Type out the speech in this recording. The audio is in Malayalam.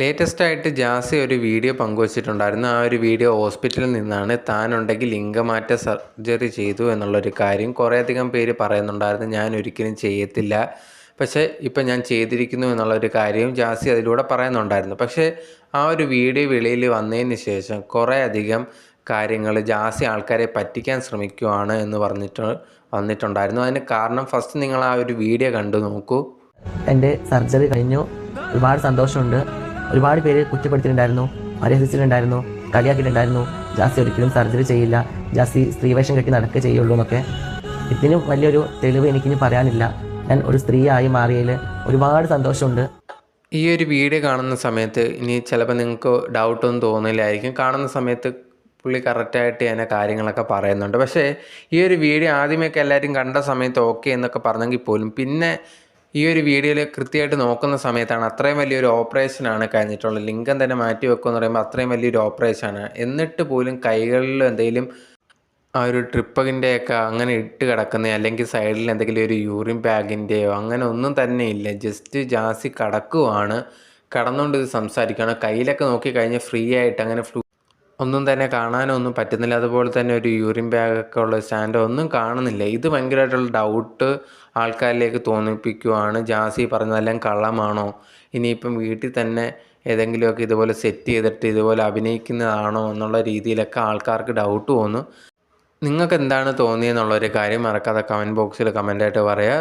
ലേറ്റസ്റ്റ് ആയിട്ട് ജാസി ഒരു വീഡിയോ പങ്കുവച്ചിട്ടുണ്ടായിരുന്നു. ആ ഒരു വീഡിയോ ഹോസ്പിറ്റലിൽ നിന്നാണ് താനുണ്ടെങ്കിൽ ലിംഗമാറ്റ സർജറി ചെയ്തു എന്നുള്ളൊരു കാര്യം കുറേയധികം പേര് പറയുന്നുണ്ടായിരുന്നു. ഞാൻ ഒരിക്കലും ചെയ്യത്തില്ല. പക്ഷേ ഇപ്പം ഞാൻ ചെയ്തിരിക്കുന്നു എന്നുള്ളൊരു കാര്യം ജാസി അതിലൂടെ പറയുന്നുണ്ടായിരുന്നു. പക്ഷേ ആ ഒരു വീഡിയോ വെളിയിൽ വന്നതിന് ശേഷം കുറേ അധികം കാര്യങ്ങൾ ജാസി ആൾക്കാരെ പറ്റിക്കാൻ ശ്രമിക്കുവാണ് എന്ന് പറഞ്ഞിട്ട് വന്നിട്ടുണ്ടായിരുന്നു. അതിന് കാരണം ഫസ്റ്റ് നിങ്ങൾ ആ ഒരു വീഡിയോ കണ്ടു നോക്കൂ. എന്റെ സർജറി കഴിഞ്ഞു. ഒരുപാട് സന്തോഷമുണ്ട്. ഒരുപാട് പേര് കുറ്റപ്പെടുത്തിയിട്ടുണ്ടായിരുന്നു പരിഹസിച്ചിട്ടുണ്ടായിരുന്നു കളിയാക്കിയിട്ടുണ്ടായിരുന്നു. ജാസി ഒരിക്കലും സർജറി ചെയ്യില്ല. ജാസി സ്ത്രീവേഷം കെട്ടി നടക്കുക ചെയ്യുള്ളൂ എന്നൊക്കെ. ഇതിനും വലിയൊരു തെളിവ് എനിക്കിനി പറയാനില്ല. ഞാൻ ഒരു സ്ത്രീയായി മാറിയതിൽ ഒരുപാട് സന്തോഷമുണ്ട്. ഈ ഒരു വീഡിയോ കാണുന്ന സമയത്ത് ഇനി ചിലപ്പോൾ നിങ്ങൾക്ക് ഡൗട്ടൊന്നും തോന്നില്ലായിരിക്കും. കാണുന്ന സമയത്ത് പുള്ളി കറക്റ്റായിട്ട് തന്നെ കാര്യങ്ങളൊക്കെ പറയുന്നുണ്ട്. പക്ഷേ ഈ ഒരു വീഡിയോ ആദ്യമൊക്കെ എല്ലാവരും കണ്ട സമയത്ത് ഓക്കെ എന്നൊക്കെ പറഞ്ഞെങ്കിൽ പോലും പിന്നെ ഈ ഒരു വീഡിയോയിൽ കൃത്യമായിട്ട് നോക്കുന്ന സമയത്താണ് അത്രയും വലിയൊരു ഓപ്പറേഷനാണ് കഴിഞ്ഞിട്ടുള്ളത്. ലിംഗം തന്നെ മാറ്റി വെക്കുക എന്ന് പറയുമ്പോൾ അത്രയും വലിയൊരു ഓപ്പറേഷനാണ്. എന്നിട്ട് പോലും കൈകളിൽ എന്തെങ്കിലും ആ ഒരു ട്രിപ്പകിന്റെയൊക്കെ അങ്ങനെ ഇട്ട് കിടക്കുന്ന അല്ലെങ്കിൽ സൈഡിൽ എന്തെങ്കിലും ഒരു യൂറിൻ ബാഗിന്റെയോ അങ്ങനെ ഒന്നും തന്നെ ഇല്ല. ജസ്റ്റ് ജാസി കിടക്കുവാണ്. കടന്നുകൊണ്ട് ഇത് സംസാരിക്കുകയാണ് കയ്യിലൊക്കെ നോക്കി കഴിഞ്ഞാൽ ഫ്രീ ആയിട്ട് അങ്ങനെ ഫ്ലൂ ഒന്നും തന്നെ കാണാനൊന്നും പറ്റുന്നില്ല. അതുപോലെ തന്നെ ഒരു യൂറിൻ ബാഗൊക്കെ ഉള്ള സ്റ്റാൻഡോ ഒന്നും കാണുന്നില്ല. ഇത് ഭയങ്കരമായിട്ടുള്ള ഡൗട്ട് ആൾക്കാരിലേക്ക് തോന്നിപ്പിക്കുവാണ്. ജാസി പറഞ്ഞതെല്ലാം കള്ളമാണോ? ഇനിയിപ്പം വീട്ടിൽ തന്നെ ഏതെങ്കിലുമൊക്കെ ഇതുപോലെ സെറ്റ് ചെയ്തിട്ട് ഇതുപോലെ അഭിനയിക്കുന്നതാണോ എന്നുള്ള രീതിയിലൊക്കെ ആൾക്കാർക്ക് ഡൗട്ട് തോന്നും നിങ്ങൾക്ക് എന്താണ് തോന്നിയെന്നുള്ളൊരു കാര്യം മറക്കാതെ കമന്റ് ബോക്സിൽ കമന്റായിട്ട് പറയുക